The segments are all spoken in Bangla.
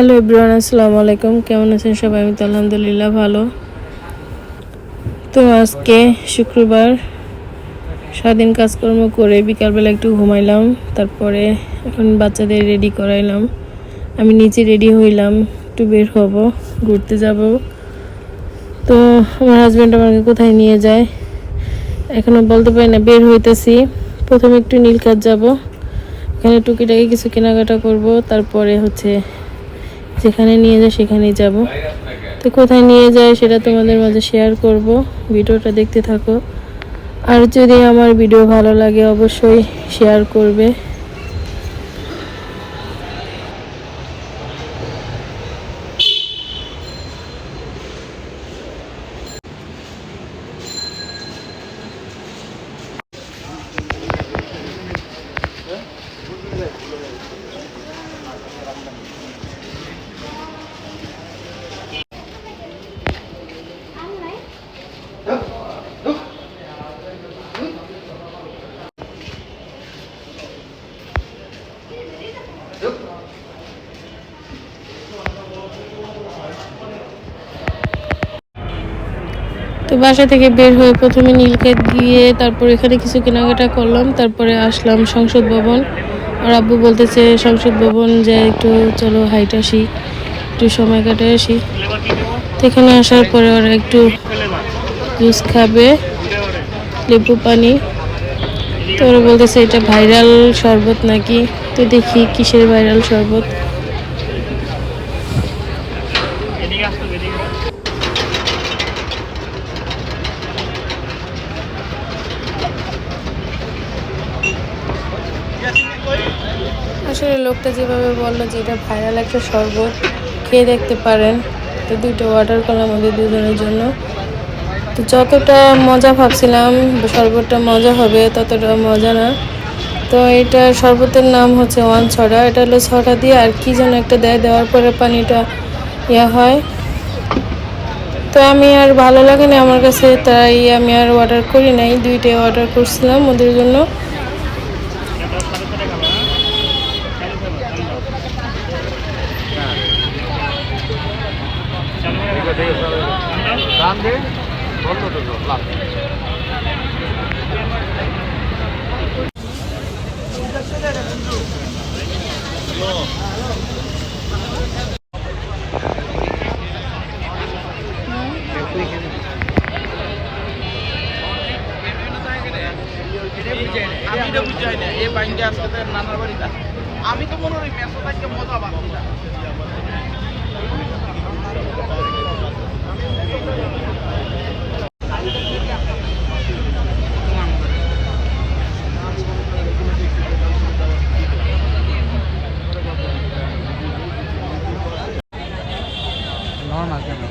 হ্যালো ইব্রান আসসালামু আলাইকুম। কেমন আছেন সবাই? আমি তো আলহামদুলিল্লাহ ভালো। তো আজকে শুক্রবার, সারাদিন কাজকর্ম করে বিকালবেলা একটু ঘুমাইলাম, তারপরে এখন বাচ্চাদের রেডি করাইলাম। আমি নিচে রেডি হইলাম, একটু বের হব, ঘুরতে যাব। তো আমার হাজব্যান্ড আমাকে কোথায় নিয়ে যায়? এখনও বলতে পারি না, বের হইতেছি। প্রথমে একটু নীলকাত যাব। এখানে টুকিটাকি কিছু কেনাকাটা করব, তারপরে হচ্ছে যেখানে নিয়ে যায় সেখানেই যাব। তো কোথায় নিয়ে যায় সেটা তোমাদের মাঝে শেয়ার করব। ভিডিওটা দেখতে থাকো। আর যদি আমার ভিডিও ভালো লাগে, অবশ্যই শেয়ার করবে। তো বাসা থেকে বের হয়ে প্রথমে নীলক্ষেত গিয়ে তারপর এখানে কিছু কেনাকাটা করলাম, তারপরে আসলাম সংসদ ভবন। আর আব্বু বলতেছে, সংসদ ভবন যে একটু চলো হাইট আসি, একটু সময় কাটে আসি। এখানে আসার পরে ওরা একটু জুস খাবে, লেবু পানি। তো ওরা বলতেছে, এটা ভাইরাল শরবত নাকি? তো দেখি কিসের ভাইরাল শরবত। আসলে লোকটা যেভাবে বলল যে এটা ভাইরাল একটা শরবত, খেয়ে দেখতে পারেন। তো দুইটা অর্ডার করলাম আমাদের দুজনের জন্য। তো যতটা মজা ভাবছিলাম, শরবতটা মজা হবে, ততটা মজা না। তো এটা শরবতের নাম হচ্ছে ওয়ান ছড়া। এটা হলো ছড়া দিয়ে আর কি যেন একটা দেয়, দেওয়ার পরে পানিটা ইয়া হয়। তো আমি আর ভালো লাগে না আমার কাছে, তাই আমি আর অর্ডার করি নাই। দুইটাই অর্ডার করছিলাম ওদের জন্য। দে বন্ধ তো লাভ আমি তো বুঝাই না এই বাইনটা আজকে নানার বাড়িতে। আমি তো মনে হয় মেসো থেকে মজা পাচ্ছি না নর্মাল কেমন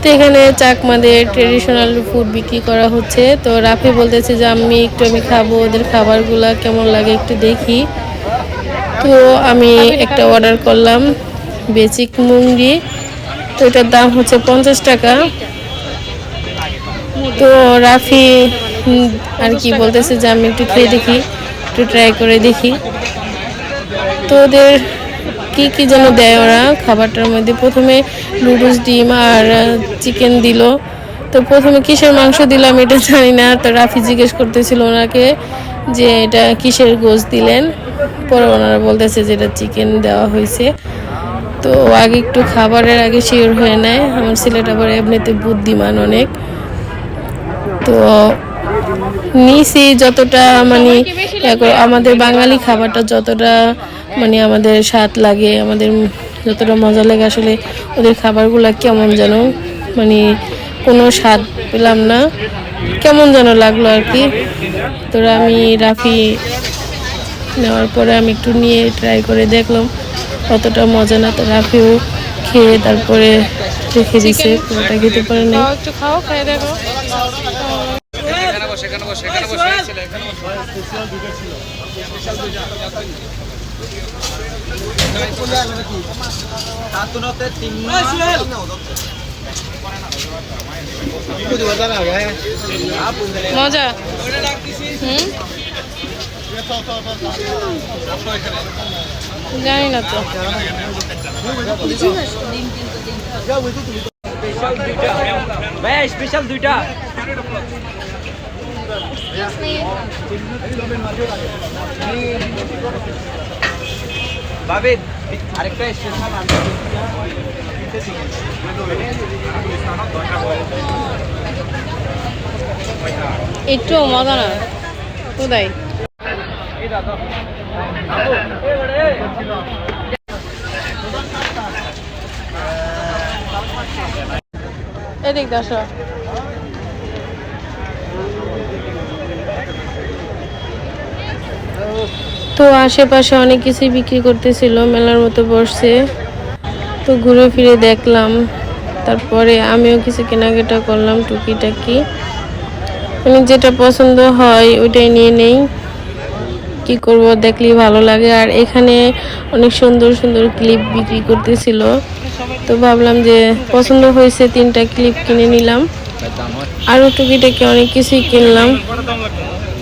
তো এখানে চাকমাদের ট্রেডিশনাল ফুড বিক্রি করা হচ্ছে। তো রাফি বলতেছে যে, আমি একটু আমি খাব, ওদের খাবারগুলা কেমন লাগে একটু দেখি। তো আমি একটা অর্ডার করলাম বেচিক মুঙ্গি তো এটার দাম হচ্ছে পঞ্চাশ টাকা। তো রাফি আর কি বলতেছে যে, আমি একটু খেয়ে দেখি, একটু ট্রাই করে দেখি। তো ওদের কি কি যেন দেয় ওরা? খাবারটার মধ্যে প্রথমে নুডলস ডিম আর চিকেন দিল। তো প্রথমে কিসের মাংস দিলাম এটা জানি না। তো রাফি জিজ্ঞেস করতেছিল ওনাকে যে এটা কিসের গোশ দিলেন। পরে ওনারা বলতেছে যে এটা চিকেন দেওয়া হয়েছে। তো আগে একটু খাবারের আগে শিওর হয়ে নেয়। আমার ছেলেটা আবার এমনিতে বুদ্ধিমান অনেক। তো নিছি যতটা মানে আমাদের বাঙালি খাবারটা যতটা মানে আমাদের স্বাদ লাগে, আমাদের যতটা মজা লাগে আসলে ওদের খাবারগুলা কেমন যেন মানে কোনো স্বাদ পেলাম না। কেমন যেন লাগল আর কি। তোরা আমি রাফি নেওয়ার পরে আমি একটু নিয়ে ট্রাই করে দেখলাম অতটা মজা না তো রাফিও খেয়ে তারপরে রেখে দিছে পুরোটা খেতে পারে না এখানে বসে এখানে বসে বসে ছেলে, মজা। হুম? জানি না তো। ভাই স্পেশাল দুইটা। স্পেশাল একটু মজা না। কোথায়? এদিক দেখো তো আশেপাশে অনেক কিছুই বিক্রি করতেছিল, মেলার মতো বসছে। তো ঘুরে ফিরে দেখলাম। তারপরে আমিও কিছু কেনাকাটা করলাম টুকিটাকি। মানে যেটা পছন্দ হয় ওইটাই নিয়ে নেই। কি করব দেখলেই ভালো লাগে। আর এখানে অনেক সুন্দর সুন্দর ক্লিপ বিক্রি করতেছিল। তো ভাবলাম যে পছন্দ হয়েছে তিনটা ক্লিপ কিনে নিলাম। আরও টুকিটাকি অনেক কিছুই কিনলাম।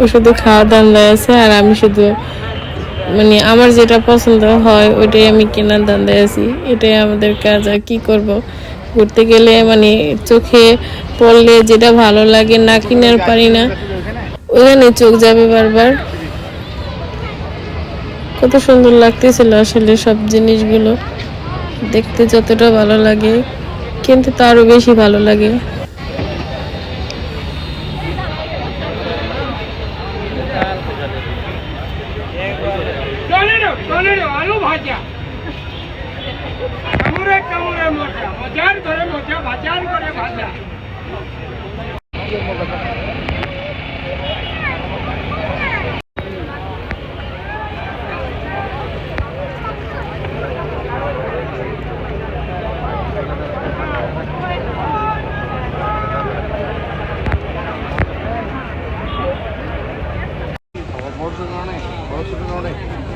ও শুধু খাওয়ার ধান্দায় আছে, আর আমি শুধু মানে আমার যেটা পছন্দ হয়, ওইটাই আমি কেনার ধান্দায় আছি। এটাই আমাদের কাজ, আর কি করব? ঘুরতে গেলে মানে চোখে পড়লে যেটা ভালো লাগে না কিনার পারি না ওখানে চোখ যাবে বারবার। কত সুন্দর লাগতেছিল আসলে সব জিনিসগুলো। দেখতে যতটা ভালো লাগে, কিন্তু তারও বেশি ভালো লাগে।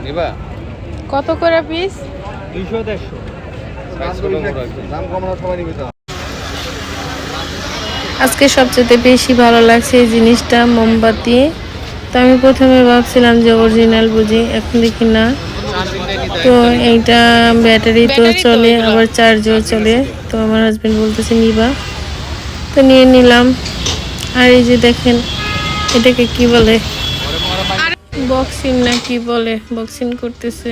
নিবা? কত করে পিস? দুইশো দেড়শো। দাম কমানো সবাই নিবে তো। আজকে সবচেয়ে বেশি ভালো লাগছে এই জিনিসটা মোমবাতি। তো আমি প্রথমে ভাবছিলাম যে অরিজিনাল বুঝি এখন দেখি না। তো এইটা ব্যাটারি তো চলে আবার চার্জও চলে। তো আমার হাজবেন্ড বলতেছে নিবা। তো নিয়ে নিলাম। আর এই যে দেখেন এটাকে কি বলে? বক্সিং না কি বলে? বক্সিং করতেছে।